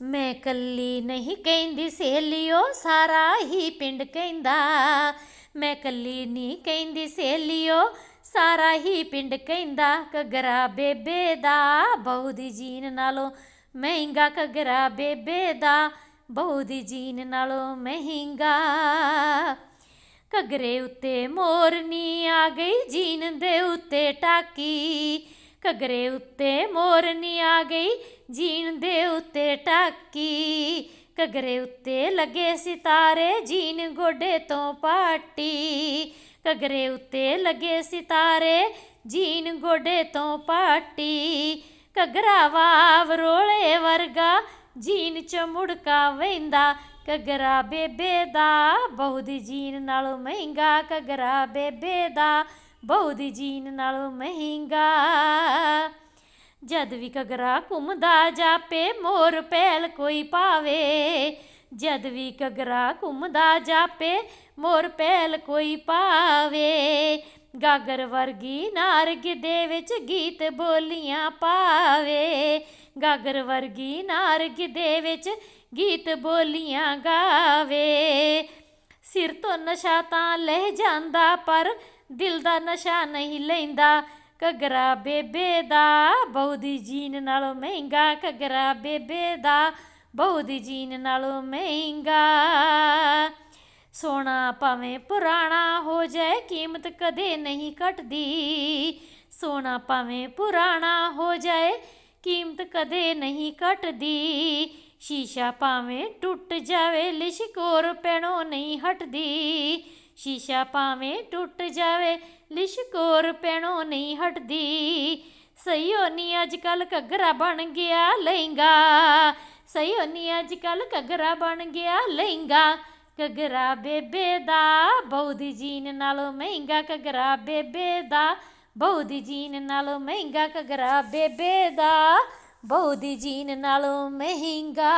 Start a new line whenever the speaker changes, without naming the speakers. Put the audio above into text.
ਮੈਂ ਕੱਲੀ ਨਹੀਂ ਕਹਿੰਦੀ ਸਹੇਲਿਓ, ਸਾਰਾ ਹੀ ਪਿੰਡ ਕਹਿੰਦਾ। ਮੈਂ ਕੱਲੀ ਨਹੀਂ ਕਹਿੰਦੀ ਸਹੇਲਿਓ, ਸਾਰਾ ਹੀ ਪਿੰਡ ਕਹਿੰਦਾ। ਘੱਗਰਾ ਬੇਬੇ ਦਾ, ਬਹੂ ਦੀ ਜੀਨ ਨਾਲੋਂ ਮਹਿੰਗਾ ਘੱਗਰਾ ਬੇਬੇ ਦਾ, ਬਹੂ ਦੀ ਜੀਨ ਨਾਲੋਂ ਮਹਿੰਗਾ। ਘੱਗਰੇ ਉੱਤੇ ਮੋਰਨੀ ਆ ਗਈ, ਜੀਨ ਦੇ ਉੱਤੇ ਟਾਕੀ। ਘੱਗਰੇ ਉੱਤੇ ਮੋਰਨੀ ਆ ਗਈ ਜੀਣ ਦੇ ਉੱਤੇ ਟਾਕੀ। ਘੱਗਰੇ ਉੱਤੇ ਲੱਗੇ ਸਿਤਾਰੇ ਜੀਨ ਗੋਡੇ ਤੋਂ ਪਾਟੀ। ਘੱਗਰੇ ਉੱਤੇ ਲੱਗੇ ਸਿਤਾਰੇ ਜੀਨ ਗੋਡੇ ਤੋਂ ਪਾਟੀ। ਘੱਗਰਾ ਵਾਵ ਰੋਲੇ ਵਰਗਾ, ਜੀਨ ਚ ਮੁੜਕਾ ਵੈਂਦਾ ਘੱਗਰਾ ਬੇਬੇ ਦਾ ਬਹੁਤ ਦੀ ਜੀਨ ਨਾਲੋਂ ਮਹਿੰਗਾ ਘੱਗਰਾ ਬੇਬੇ ਦਾ। ਬਹੂ ਦੀ ਜੀਨ ਨਾਲੋਂ ਮਹਿੰਗਾ। ਜਦ ਵੀ ਘੱਗਰਾ ਘੁੰਮਦਾ ਜਾਪੇ, ਮੋਰ ਪਹਿਲ ਕੋਈ ਪਾਵੇ। ਜਦ ਵੀ ਘੱਗਰਾ ਘੁੰਮਦਾ ਜਾਪੇ, ਮੋਰ ਪਹਿਲ ਕੋਈ ਪਾਵੇ। ਗਾਗਰ ਵਰਗੀ ਨਾਰਗ ਦੇ ਵਿੱਚ ਗੀਤ ਬੋਲੀਆਂ ਪਾਵੇ। ਗਾਗਰ ਵਰਗੀ ਨਾਰਗ ਦੇ ਵਿੱਚ ਗੀਤ ਬੋਲੀਆਂ ਗਾਵੇ। ਸਿਰ ਤੋਂ ਨਸ਼ਾ ਤਾਂ ਲੈ ਜਾਂਦਾ, ਪਰ ਦਿਲ ਦਾ ਨਸ਼ਾ ਨਹੀਂ ਲੈਂਦਾ। ਘੱਗਰਾ ਬੇਬੇ ਦਾ, ਬਹੂ ਦੀ ਜੀਨ ਨਾਲੋਂ ਮਹਿੰਗਾ। ਘੱਗਰਾ ਬੇਬੇ ਦਾ, ਬਹੂ ਦੀ ਜੀਨ ਨਾਲੋਂ ਮਹਿੰਗਾ। ਸੋਨਾ ਭਾਵੇਂ ਪੁਰਾਣਾ ਹੋ ਜਾਏ, ਕੀਮਤ ਕਦੇ ਨਹੀਂ ਘਟਦੀ। ਸੋਨਾ ਭਾਵੇਂ ਪੁਰਾਣਾ ਹੋ ਜਾਏ, ਕੀਮਤ ਕਦੇ ਨਹੀਂ ਘਟਦੀ। ਸ਼ੀਸ਼ਾ ਭਾਵੇਂ ਟੁੱਟ ਜਾਵੇ ਲਿਸ਼ਕੋਰ ਪੈਣੋਂ ਨਹੀਂ ਹਟਦੀ। ਸ਼ੀਸ਼ਾ ਭਾਵੇਂ ਟੁੱਟ ਜਾਵੇ ਲਿਸ਼ਕੋਰ ਪੈਣੋਂ ਨਹੀਂ ਹਟਦੀ। ਸਹੀ ਹੋਨੀ ਅੱਜ ਕੱਲ ਘੱਗਰਾ ਬਣ ਗਿਆ ਲਹਿੰਗਾ। ਸਹੀ ਹੋਨੀ ਅੱਜ ਕੱਲ ਘੱਗਰਾ ਬਣ ਗਿਆ ਲਹਿੰਗਾ। ਘੱਗਰਾ ਬੇਬੇ ਦਾ ਬਹੂ ਦੀ ਜੀਨ ਨਾਲੋਂ ਮਹਿੰਗਾ ਘੱਗਰਾ ਬੇਬੇ ਦਾ। ਬਹੂ ਦੀ ਜੀਨ ਨਾਲੋਂ ਮਹਿੰਗਾ ਘੱਗਰਾ ਬੇਬੇ ਦਾ ਬਹੂ ਜੀਨ ਨਾਲੋਂ ਮਹਿੰਗਾ।